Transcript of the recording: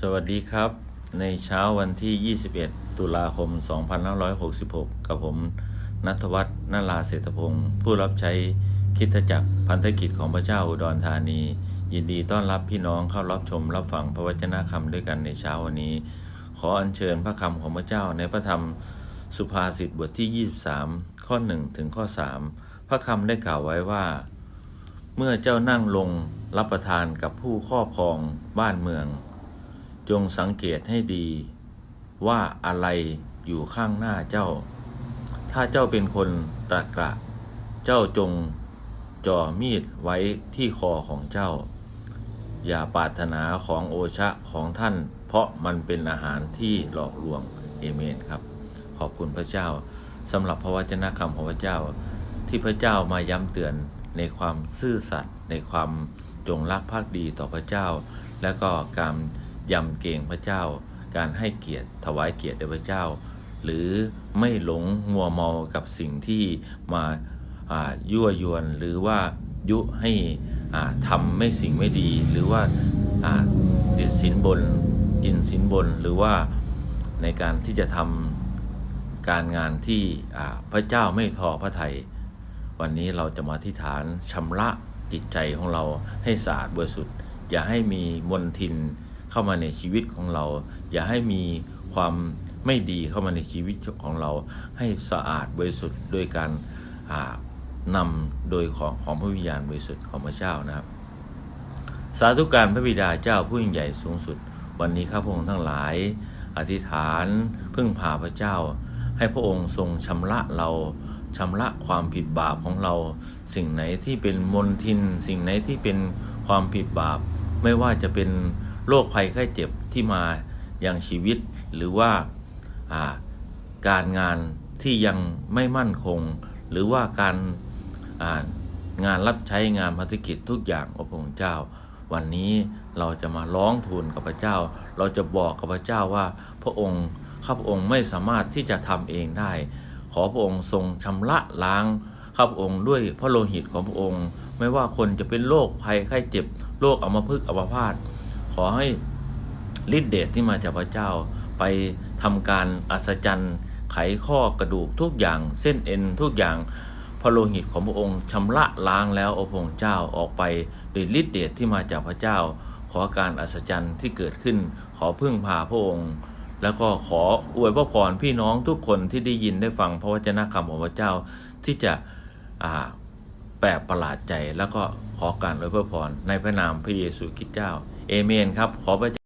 สวัสดีครับ ในเช้าวันที่ 21 ตุลาคม 2566 กับผมนัทวัฒน์นาราเศรษฐพงศ์ผู้รับใช้คิดจักรพันธกิจของพระเจ้าอุดรธานี ยินดีต้อนรับพี่น้องเข้ารับชมรับฟังพระวจนะคำด้วยกันในเช้าวันนี้ ขออัญเชิญพระคำของพระเจ้าในพระธรรมสุภาษิตบทที่ 23 ข้อ 1 ถึงข้อ 3 พระคำได้กล่าวไว้ว่า เมื่อเจ้านั่งลงรับประทานกับผู้ครอบครองบ้านเมือง จงสังเกตให้ดี ว่าอะไรอยู่ข้างหน้าเจ้า ถ้าเจ้าเป็นคนตะกระเจ้าจงจ่อมีดไว้ที่คอของเจ้า อย่าปรารถนาของโอชะของท่าน เพราะมันเป็นอาหารที่หลอกลวงเอเมนครับ ขอบคุณพระเจ้าสำหรับพระวจนะคำของพระเจ้า ที่พระเจ้ามาย้ำเตือนในความซื่อสัตย์ในความจงรักภักดีต่อพระเจ้า และก็การ ยำเกรงพระเจ้า การให้เกียรติถวายเกียรติแด่พระเจ้า หรือไม่หลงมัวเมากับสิ่งที่มาายั่วยวนหรือว่ายุให้ทำไม่สิ่งไม่ดี หรือว่าาติดสินบนกินสินบนหรือว่าในการที่จะทำการงานที่พระเจ้าไม่ทอพระทัยวันนี้เราจะมาอธิษฐานชำระจิตใจของเราให้สะอาดบริสุทธิ์อย่าให้มีมลทิน เข้ามาในชีวิตของเรา อย่าให้มีความไม่ดีเข้ามาในชีวิตของเราให้สะอาดบริสุทธิ์โดยการอ่านำโดยของของพระวิญญาณบริสุทธิ์ของพระเจ้านะครับ สาธุการพระบิดาเจ้าผู้ยิ่งใหญ่สูงสุด วันนี้ข้าพระองค์ทั้งหลาย อธิษฐานพึ่งพาพระเจ้า ให้พระองค์ทรงชำระเราชำระความผิดบาปของเรา สิ่งไหนที่เป็นมลทิน สิ่งไหนที่เป็นความผิดบาป ไม่ว่าจะเป็น โรคภัยไข้เจ็บที่มาอย่างชีวิต หรือว่าการงานที่ยังไม่มั่นคง หรือว่าการางานรับใช้งานภารกิจทุกอย่างอพระองค์เจ้า วันนี้เราจะมาร้องทูลกับพระเจ้า เราจะบอกกับพระเจ้าว่าพระองค์ข้าพระองค์ไม่สามารถที่จะทำเองได้ ขอพระองค์ทรงชำระล้างข้าพระองค์ด้วยพระโลหิตของพระองค์ ไม่ว่าคนจะเป็นโรคภัยไข้เจ็บโรคอัมพฤกษ์อัมพาต ขอให้ฤทธิเดชที่มาจากพระเจ้า ไปทำการอัศจรรย์ ไขข้อกระดูกทุกอย่างเส้นเอ็นทุกอย่างพระโลหิตของพระองค์ชำระล้างแล้วโอพระองเจ้าออกไปโดยฤทธิเดชที่มาจากพระเจ้า ขอการอัศจรรย์ที่เกิดขึ้น ขอพึ่งพาพระองค์ แล้วก็ขออวยพระพรพี่น้องทุกคนที่ได้ยินได้ฟังพระวจนะคำของพระเจ้าที่จะแปลกประหลาดใจแล้วก็ขอการอวยพระพรในพระนามพระเยซูคริสต์เจ้า เอเมนครับขอพระ